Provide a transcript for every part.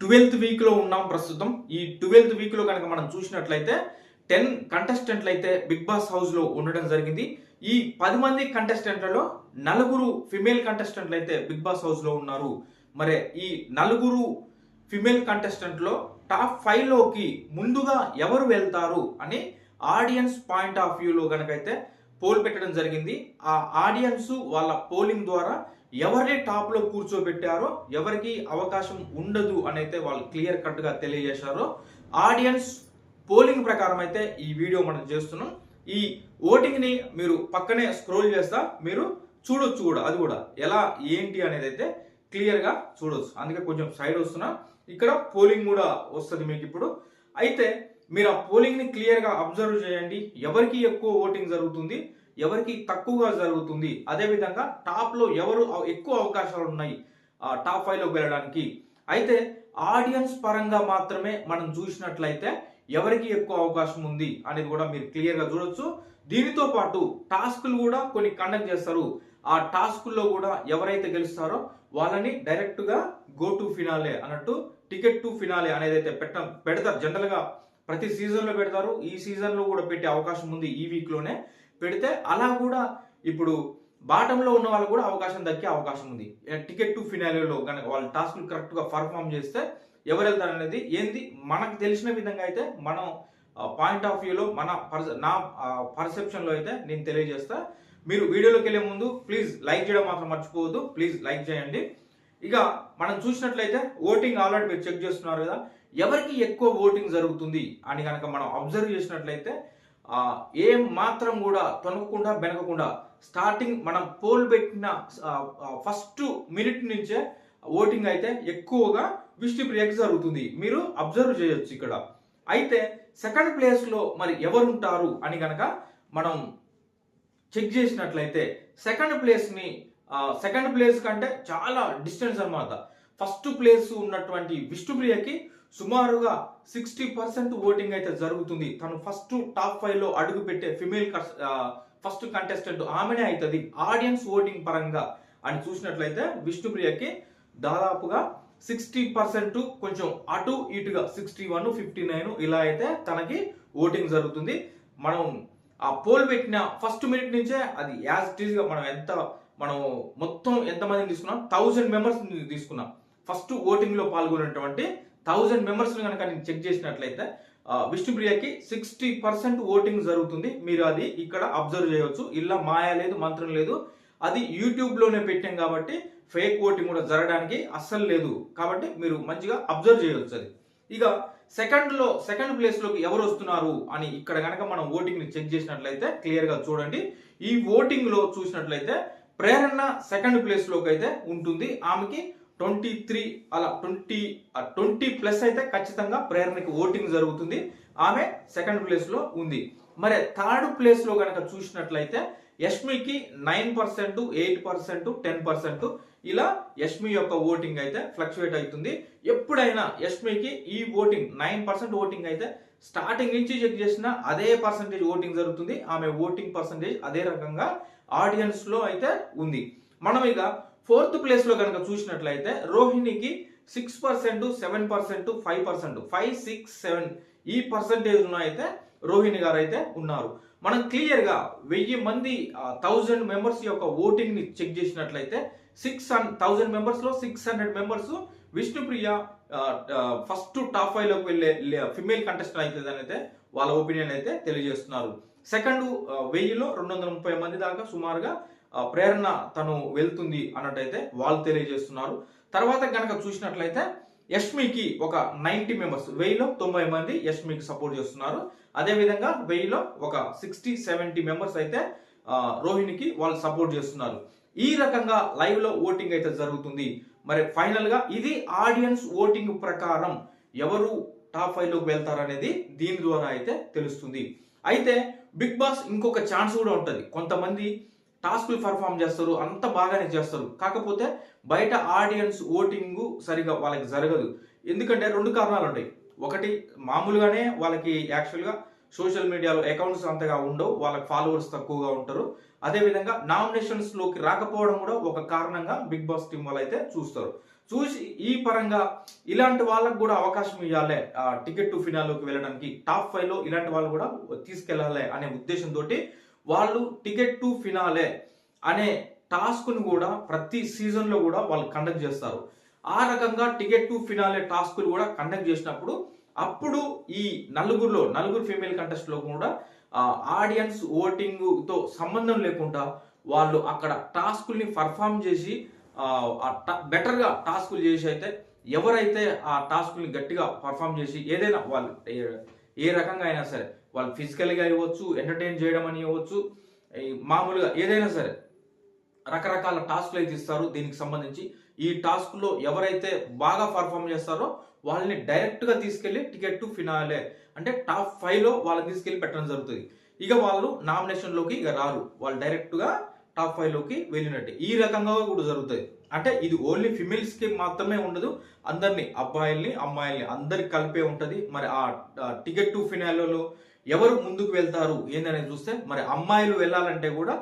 Twelfth వీక్లో ఉన్నాం ప్రస్తుతం. ఈ ట్వెల్త్ వీక్లో కనుక మనం చూసినట్లయితే టెన్ కంటెస్టెంట్లు అయితే బిగ్ బాస్ హౌస్లో ఉండడం జరిగింది. ఈ పది మంది కంటెస్టెంట్లలో నలుగురు ఫిమేల్ కంటెస్టెంట్లు అయితే బిగ్ బాస్ హౌస్లో ఉన్నారు. మరి ఈ నలుగురు ఫిమేల్ కంటెస్టెంట్లో టాప్ ఫైవ్లోకి ముందుగా ఎవరు వెళ్తారు అని ఆడియన్స్ పాయింట్ ఆఫ్ వ్యూలో కనుకైతే పోల్ పెట్టడం జరిగింది. ఆ ఆడియన్స్ వాళ్ళ పోలింగ్ ద్వారా ఎవరిని టాప్లో కూర్చోబెట్టారో ఎవరికి అవకాశం ఉండదు అని అయితే వాళ్ళు క్లియర్ కట్గా తెలియజేశారో. ఆడియన్స్ పోలింగ్ ప్రకారం అయితే ఈ వీడియో మనం చేస్తున్నాం. ఈ ఓటింగ్ని మీరు పక్కనే స్క్రోల్ చేస్తా మీరు చూడొచ్చు కూడా అది కూడా. ఎలా ఏంటి అనేది అయితే క్లియర్గా చూడొచ్చు. అందుకే కొంచెం సైడ్ వస్తున్నా. ఇక్కడ పోలింగ్ కూడా వస్తుంది మీకు ఇప్పుడు. అయితే మీరు ఆ పోలింగ్ని క్లియర్గా అబ్జర్వ్ చేయండి. ఎవరికి ఎక్కువ ఓటింగ్ జరుగుతుంది? ఎవరికి తక్కువగా జరుగుతుంది. అదేవిధంగా టాప్లో టాప్లో ఎవరు ఎక్కువ అవకాశాలు ఉన్నాయి ఆ టాప్ ఫైవ్లోకి వెళ్ళడానికి. అయితే ఆడియన్స్ పరంగా మాత్రమే మనం చూసినట్లయితే ఎవరికి ఎక్కువ అవకాశం ఉంది అనేది కూడా మీరు క్లియర్గా చూడొచ్చు. దీనితో పాటు టాస్క్లు కూడా కొన్ని కండక్ట్ చేస్తారు. ఆ టాస్కుల్లో కూడా ఎవరైతే గెలుస్తారో వాళ్ళని డైరెక్ట్గా గో టు ఫినాలే అన్నట్టు టికెట్ టు ఫినాలే అనేది అయితే పెట్ట పెడతారు. జనరల్గా ప్రతి సీజన్లో పెడతారు. ఈ సీజన్లో కూడా పెట్టే అవకాశం ఉంది ఈ వీక్లోనే పెడితే అలా కూడా ఇప్పుడు బాటంలో ఉన్న వాళ్ళకు కూడా అవకాశం దక్కే అవకాశం ఉంది. టికెట్ టు ఫినాలిలో కనుక వాళ్ళు టాస్క్లు కరెక్ట్గా పర్ఫామ్ చేస్తే ఎవరు వెళ్తారు అనేది ఏంది? మనకు తెలిసిన విధంగా అయితే మనం పాయింట్ ఆఫ్ వ్యూలో మన పర్స- నా పర్సెప్షన్లో అయితే నేను తెలియజేస్తా. మీరు వీడియోలోకి వెళ్ళే ముందు ప్లీజ్ లైక్ చేయడం మాత్రం మర్చిపోవద్దు. ప్లీజ్ లైక్ చేయండి. ఇక మనం చూసినట్లయితే ఓటింగ్ ఆల్రెడీ మీరు చెక్ చేస్తున్నారు కదా. ఎవరికి ఎక్కువ ఓటింగ్ జరుగుతుంది అని కనుక మనం అబ్జర్వ్ చేసినట్లయితే ఏం మాత్రం కూడా తొనగకుండా బెనకకుండా స్టార్టింగ్ మనం పోల్ పెట్టిన ఫస్ట్ మినిట్ నుంచే ఓటింగ్ అయితే ఎక్కువగా విష్ణుప్రియకి జరుగుతుంది. మీరు అబ్జర్వ్ చేయొచ్చు ఇక్కడ. అయితే సెకండ్ ప్లేస్లో మరి ఎవరు ఉంటారు అని కనుక మనం చెక్ చేసినట్లయితే సెకండ్ ప్లేస్ని సెకండ్ ప్లేస్ కంటే చాలా డిస్టెన్స్ అన్నమాట. ఫస్ట్ ప్లేస్ ఉన్నటువంటి విష్ణుప్రియకి సుమారుగా సిక్స్టీ పర్సెంట్ ఓటింగ్ అయితే జరుగుతుంది. తను ఫస్ట్ టాప్ ఫైవ్లో అడుగు పెట్టే ఫిమేల్ ఫస్ట్ కంటెస్టెంట్ ఆమెనే అవుతుంది ఆడియన్స్ ఓటింగ్ పరంగా అని చూసినట్లయితే విష్ణుప్రియకి దాదాపుగా సిక్స్టీ పర్సెంట్ కొంచెం అటు ఇటుగా సిక్స్టీ వన్ ఫిఫ్టీ నైన్ ఇలా అయితే తనకి ఓటింగ్ జరుగుతుంది. మనం ఆ పోల్ పెట్టిన ఫస్ట్ మినిట్ నుంచే అది యాజ్ ఇట్ ఈస్గా మనం ఎంత మనం మొత్తం ఎంతమందిని తీసుకున్నాం? థౌజండ్ మెంబర్స్ తీసుకున్నాం. ఫస్ట్ ఓటింగ్లో పాల్గొనేటువంటి థౌజండ్ మెంబర్స్ని కనుక నేను చెక్ చేసినట్లయితే విష్ణుప్రియకి సిక్స్టీ పర్సెంట్ ఓటింగ్ జరుగుతుంది. మీరు అది ఇక్కడ అబ్జర్వ్ చేయవచ్చు ఇలా మాయా లేదు మంత్రం లేదు. అది యూట్యూబ్లోనే పెట్టాం కాబట్టి ఫేక్ ఓటింగ్ కూడా జరగడానికి అస్సలు లేదు. కాబట్టి మీరు మంచిగా అబ్జర్వ్ చేయవచ్చు అది. ఇక సెకండ్లో సెకండ్ ప్లేస్లోకి ఎవరు వస్తున్నారు అని ఇక్కడ కనుక మనం ఓటింగ్ని చెక్ చేసినట్లయితే క్లియర్గా చూడండి. ఈ ఓటింగ్లో చూసినట్లయితే ప్రేరణ సెకండ్ ప్లేస్లోకి అయితే ఉంటుంది. ఆమెకి ట్వంటీ త్రీ అలా ట్వంటీ ట్వంటీ ప్లస్ అయితే ఖచ్చితంగా ప్రేరణకి ఓటింగ్ జరుగుతుంది. ఆమె సెకండ్ ప్లేస్లో ఉంది. మరి థర్డ్ ప్లేస్లో కనుక చూసినట్లయితే యష్మికి nine percent eight percent ten percent ఇలా యష్మి యొక్క ఓటింగ్ అయితే ఫ్లక్చువేట్ అవుతుంది. ఎప్పుడైనా యష్మికి ఈ ఓటింగ్ నైన్ పర్సెంట్ ఓటింగ్ అయితే స్టార్టింగ్ నుంచి చెక్ చేసిన అదే పర్సంటేజ్ ఓటింగ్ జరుగుతుంది. ఆమె ఓటింగ్ పర్సంటేజ్ అదే రకంగా ఆడియన్స్లో అయితే ఉంది. మనం ఇక ఫోర్త్ ప్లేస్లో కనుక చూసినట్లయితే రోహిణికి six percent seven percent five percent five six seven ఈ పర్సంటేజ్ అయితే రోహిణి గారు అయితే ఉన్నారు. మనం క్లియర్గా వెయ్యి మంది థౌజండ్ మెంబర్స్ యొక్క ఓటింగ్ని చెక్ చేసినట్లయితే సిక్స్ థౌజండ్ మెంబర్స్లో six hundred members Vishnupriya first top ఫైవ్లోకి వెళ్ళే ఫిమేల్ కంటెస్టెంట్ అవుతుంది అయితే వాళ్ళ ఒపీనియన్ అయితే తెలియజేస్తున్నారు. సెకండ్ వెయ్యిలో రెండు వందల ముప్పై మంది దాకా సుమారుగా ప్రేరణ తను వెళ్తుంది అన్నట్టయితే వాళ్ళు తెలియజేస్తున్నారు. తర్వాత కనుక చూసినట్లయితే యష్మికి ఒక నైంటీ మెంబర్స్ వెయ్యిలో తొంభై మంది యష్మికి సపోర్ట్ చేస్తున్నారు. అదేవిధంగా వెయ్యిలో ఒక సిక్స్టీ సెవెంటీ మెంబర్స్ అయితే రోహిణికి వాళ్ళు సపోర్ట్ చేస్తున్నారు. ఈ రకంగా లైవ్లో ఓటింగ్ అయితే జరుగుతుంది. మరి ఫైనల్గా ఇది ఆడియన్స్ ఓటింగ్ ప్రకారం ఎవరు టాప్ ఫైవ్లోకి వెళ్తారనేది దీని ద్వారా అయితే తెలుస్తుంది. అయితే బిగ్ బాస్ ఇంకొక ఛాన్స్ కూడా ఉంటుంది. కొంతమంది టాస్క్ పర్ఫామ్ చేస్తారు అంత బాగానే చేస్తారు. కాకపోతే బయట ఆడియన్స్ ఓటింగ్ సరిగా వాళ్ళకి జరగదు. ఎందుకంటే రెండు కారణాలు ఉంటాయి. ఒకటి మామూలుగానే వాళ్ళకి యాక్చువల్గా సోషల్ మీడియాలో అకౌంట్స్ అంతగా ఉండవు వాళ్ళకి ఫాలోవర్స్ తక్కువగా ఉంటారు. అదేవిధంగా నామినేషన్స్లోకి రాకపోవడం కూడా ఒక కారణంగా బిగ్ బాస్ టీం వాళ్ళు అయితే చూస్తారు. చూసి ఈ పరంగా ఇలాంటి వాళ్ళకు కూడా అవకాశం ఇవ్వాలి. టికెట్ టు ఫినాల్లోకి వెళ్ళడానికి టాప్ ఫైవ్లో ఇలాంటి వాళ్ళు కూడా తీసుకెళ్ళాలి అనే ఉద్దేశంతో వాళ్ళు టికెట్ టు ఫినాలే అనే టాస్క్ను కూడా ప్రతి సీజన్లో కూడా వాళ్ళు కండక్ట్ చేస్తారు. ఆ రకంగా టికెట్ టు ఫినాలే టాస్క్లు కూడా కండక్ట్ చేసినప్పుడు అప్పుడు ఈ నలుగురులో నలుగురు ఫీమేల్ కంటెస్ట్లో కూడా ఆడియన్స్ ఓటింగ్తో సంబంధం లేకుండా వాళ్ళు అక్కడ టాస్కుల్ని పర్ఫామ్ చేసి బెటర్గా టాస్కులు చేసి అయితే ఎవరైతే ఆ టాస్కుల్ని గట్టిగా పర్ఫామ్ చేసి ఏదైనా వాళ్ళు ఏ- రకంగా అయినా సరే వాళ్ళు ఫిజికల్గా ఇవ్వచ్చు ఎంటర్టైన్ చేయడం అని ఇవ్వచ్చు మామూలుగా ఏదైనా సరే రకరకాల టాస్క్లు అయితే ఇస్తారు. దీనికి సంబంధించి ఈ టాస్క్లో ఎవరైతే బాగా పర్ఫామ్ చేస్తారో వాళ్ళని డైరెక్ట్గా తీసుకెళ్ళి టికెట్ టు ఫినాలే అంటే టాప్ ఫైవ్లో వాళ్ళని తీసుకెళ్ళి పెట్టడం జరుగుతుంది. ఇక వాళ్ళు నామినేషన్లోకి ఇక రారు. వాళ్ళు డైరెక్ట్గా టాప్ ఫైవ్లోకి వెళ్ళినట్టు. ఈ రకంగా కూడా జరుగుతుంది అంటే ఇది ఓన్లీ ఫిమేల్స్కి మాత్రమే ఉండదు. అందరినీ అబ్బాయిల్ని అమ్మాయిల్ని అందరికి కలిపే ఉంటుంది. మరి ఆ టికెట్ టు ఫినాలలో ఎవరు ముందుకు వెళ్తారు ఏందనేది చూస్తే మరి అమ్మాయిలు వెళ్ళాలంటే కూడా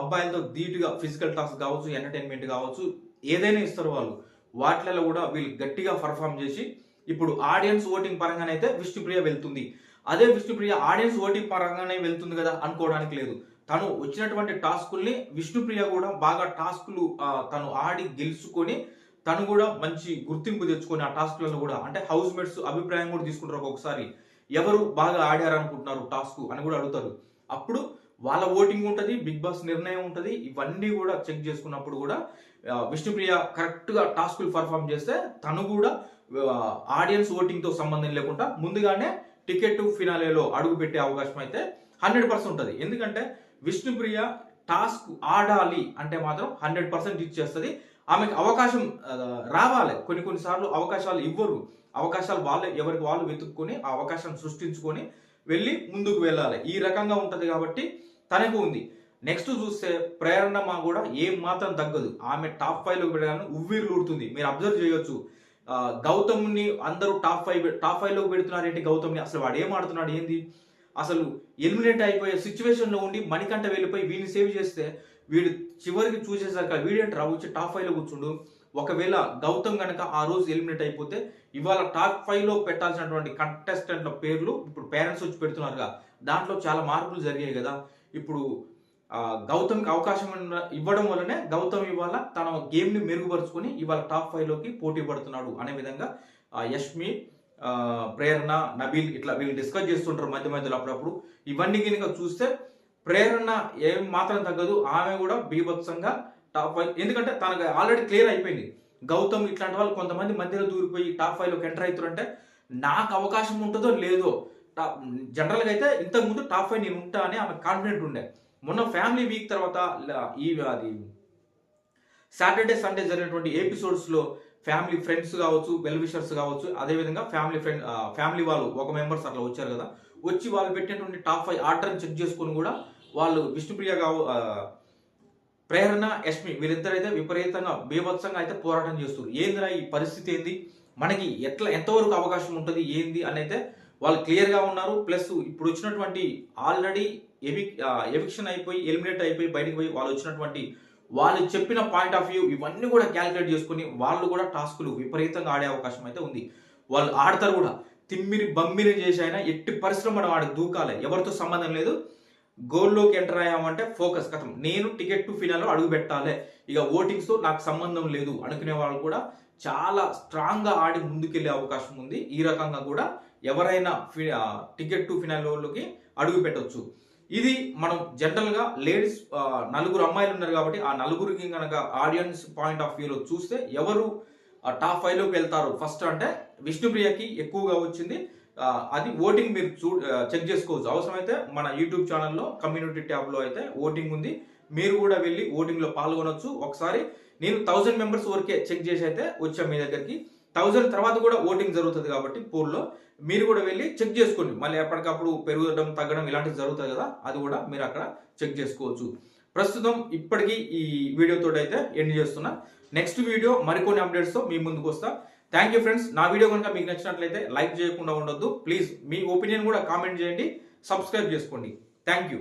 అబ్బాయిలతో ధీటుగా ఫిజికల్ టాస్క్ కావచ్చు ఎంటర్టైన్మెంట్ కావచ్చు ఏదైనా ఇస్తారు వాళ్ళు. వాటిలలో కూడా వీళ్ళు గట్టిగా పర్ఫామ్ చేసి ఇప్పుడు ఆడియన్స్ ఓటింగ్ పరంగానైతే విష్ణుప్రియ వెళ్తుంది. అదే విష్ణుప్రియ ఆడియన్స్ ఓటింగ్ పరంగానే వెళ్తుంది కదా అనుకోవడానికి లేదు. తను వచ్చినటువంటి టాస్కుల్ని విష్ణుప్రియ కూడా బాగా టాస్కులు తను ఆడి గెలుచుకొని తను కూడా మంచి గుర్తింపు తెచ్చుకొని ఆ టాస్క్లను కూడా అంటే హౌస్ మేట్స్ అభిప్రాయం కూడా తీసుకుంటారు ఒక్కొక్కసారి. ఎవరు బాగా ఆడారు అనుకుంటున్నారు టాస్క్ అని కూడా అడుగుతారు. అప్పుడు వాళ్ళ ఓటింగ్ ఉంటుంది బిగ్ బాస్ నిర్ణయం ఉంటుంది ఇవన్నీ కూడా చెక్ చేసుకున్నప్పుడు కూడా విష్ణుప్రియ కరెక్ట్గా టాస్కులు పర్ఫామ్ చేస్తే తను కూడా ఆడియన్స్ ఓటింగ్తో సంబంధం లేకుండా ముందుగానే టికెట్ ఫినాలేలో అడుగు పెట్టే అవకాశం అయితే హండ్రెడ్ పర్సెంట్ ఉంటుంది. ఎందుకంటే విష్ణుప్రియ టాస్క్ ఆడాలి అంటే మాత్రం హండ్రెడ్ పర్సెంట్ ఇచ్చేస్తుంది ఆమెకు అవకాశం రావాలి. కొన్ని కొన్నిసార్లు అవకాశాలు ఇవ్వరు. అవకాశాలు వాళ్ళే ఎవరికి వాళ్ళు వెతుక్కొని ఆ అవకాశం సృష్టించుకొని వెళ్ళి ముందుకు వెళ్ళాలి. ఈ రకంగా ఉంటుంది కాబట్టి తనకు ఉంది. నెక్స్ట్ చూస్తే ప్రేరణ మా కూడా ఏం మాత్రం తగ్గదు. ఆమె టాప్ ఫైవ్ పెట్టగానే ఉవ్వీర్లు ఊడుతుంది మీరు అబ్జర్వ్ చేయొచ్చు. గౌతమ్ని అందరూ టాప్ ఫైవ్ టాప్ ఫైవ్లోకి పెడుతున్నారు ఏంటి గౌతమ్ని? అసలు వాడు ఏం ఆడుతున్నాడు? ఏంది? అసలు ఎలిమినేట్ అయిపోయే సిచ్యువేషన్లో ఉండి మణికంఠ వెళ్ళిపోయి వీడిని సేవ్ చేస్తే వీడు చివరికి చూసేసాక వీడేంటి రావచ్చు టాప్ ఫైవ్లో కూర్చుండు. ఒకవేళ గౌతమ్ గనక ఆ రోజు ఎలిమినేట్ అయిపోతే ఇవాళ టాప్ ఫైవ్లో పెట్టాల్సినటువంటి కంటెస్టెంట్ల పేర్లు ఇప్పుడు పేరెంట్స్ వచ్చి పెడుతున్నారుగా. దాంట్లో చాలా మార్పులు జరిగాయి కదా. ఇప్పుడు గౌతమ్కి అవకాశం ఇవ్వడం వల్లనే గౌతమ్ ఇవాళ తన గేమ్ని మెరుగుపరుచుకొని ఇవాళ టాప్ ఫైవ్లోకి పోటీ పడుతున్నాడు అనే విధంగా యష్మి ప్రేరణ నబీల్ ఇట్లా వీళ్ళు డిస్కస్ చేస్తుంటారు మధ్య మధ్యలో అప్పుడప్పుడు. ఇవన్నీ కనుక చూస్తే ప్రేరణ ఏం మాత్రం తగ్గదు. ఆమె కూడా బీభత్సంగా టాప్ ఫైవ్ ఎందుకంటే తనకు ఆల్రెడీ క్లియర్ అయిపోయింది. గౌతమ్ ఇట్లాంటి వాళ్ళు కొంతమంది మధ్యలో దూరిపోయి టాప్ ఫైవ్లోకి ఎంటర్ అవుతారంటే నాకు అవకాశం ఉంటుందో లేదో టాప్ జనరల్గా అయితే ఇంతకుముందు టాప్ ఫైవ్ నేను ఉంటా అని ఆమె కాన్ఫిడెంట్ ఉండే. మొన్న ఫ్యామిలీ వీక్ తర్వాత ఈ అది సాటర్డే సండే జరిగినటువంటి ఎపిసోడ్స్లో ఫ్యామిలీ ఫ్రెండ్స్ కావచ్చు వెల్ విషర్స్ కావచ్చు అదేవిధంగా ఫ్యామిలీ ఫ్రెండ్ ఫ్యామిలీ వాళ్ళు ఒక మెంబర్స్ అట్లా వచ్చారు కదా వచ్చి వాళ్ళు పెట్టినటువంటి టాప్ ఫైవ్ ఆర్డర్ని చెక్ చేసుకొని కూడా వాళ్ళు విష్ణుప్రియ కావు ప్రేరణ యష్మి వీరిద్దరైతే విపరీతంగా బీభత్సంగా అయితే పోరాటం చేస్తున్నారు ఏందిరా ఈ పరిస్థితి ఏంది? మనకి ఎట్లా ఎంతవరకు అవకాశం ఉంటుంది? ఏంది? అని అయితే వాళ్ళు క్లియర్గా ఉన్నారు. ప్లస్ ఇప్పుడు వచ్చినటువంటి ఆల్రెడీ ఎవిక్ ఎవిక్షన్ అయిపోయి ఎలిమినేట్ అయిపోయి బయటకు పోయి వాళ్ళు వచ్చినటువంటి వాళ్ళు చెప్పిన పాయింట్ ఆఫ్ వ్యూ ఇవన్నీ కూడా క్యాలిక్యులేట్ చేసుకుని వాళ్ళు కూడా టాస్కులు విపరీతంగా ఆడే అవకాశం అయితే ఉంది. వాళ్ళు ఆడతారు కూడా. తిమ్మిరి బమ్మిరి చేసి అయినా ఎట్టి పరిశ్రమ మనం దూకాలే దూకాలి. ఎవరితో సంబంధం లేదు. గోల్లోకి ఎంటర్ అయ్యామంటే ఫోకస్ కథం. నేను టికెట్ టు ఫినాల్లో అడుగు పెట్టాలి. ఇక ఓటింగ్స్తో నాకు సంబంధం లేదు అనుకునే వాళ్ళు కూడా చాలా స్ట్రాంగ్గా ఆడి ముందుకెళ్ళే అవకాశం ఉంది. ఈ రకంగా కూడా ఎవరైనా ఫి- టికెట్ టు ఫినాల్లోకి అడుగు పెట్టవచ్చు ఇది మనం జనరల్గా లేడీస్ నలుగురు అమ్మాయిలు ఉన్నారు కాబట్టి ఆ నలుగురికి కనుక ఆడియన్స్ పాయింట్ ఆఫ్ వ్యూలో చూస్తే ఎవరు టాప్ ఫైవ్లోకి వెళ్తారు? ఫస్ట్ అంటే విష్ణుప్రియకి ఎక్కువగా వచ్చింది. అది ఓటింగ్ మీరు చూ చెక్ చేసుకోవచ్చు. అవసరమైతే మన యూట్యూబ్ ఛానల్లో కమ్యూనిటీ ట్యాబ్లో అయితే ఓటింగ్ ఉంది. మీరు కూడా వెళ్ళి ఓటింగ్లో పాల్గొనవచ్చు ఒకసారి నేను థౌజండ్ మెంబర్స్ వరకే చెక్ చేసి అయితే వచ్చాం మీ దగ్గరికి. థౌజండ్ తర్వాత కూడా ఓటింగ్ జరుగుతుంది కాబట్టి పోల్లో మీరు కూడా వెళ్ళి చెక్ చేసుకోండి. మళ్ళీ ఎప్పటికప్పుడు పెరగడం తగ్గడం ఇలాంటివి జరుగుతుంది కదా అది కూడా మీరు అక్కడ చెక్ చేసుకోవచ్చు. ప్రస్తుతం ఇప్పటికీ ఈ వీడియోతో అయితే ఎండ్ చేస్తున్నా. నెక్స్ట్ వీడియో మరికొన్ని అప్డేట్స్తో మీ ముందుకు వస్తా. థ్యాంక్ యూ ఫ్రెండ్స్ నా వీడియో కనుక మీకు నచ్చినట్లయితే లైక్ చేయకుండా ఉండొద్దు. ప్లీజ్ మీ ఒపీనియన్ కూడా కామెంట్ చేయండి. సబ్స్క్రైబ్ చేసుకోండి. Thank you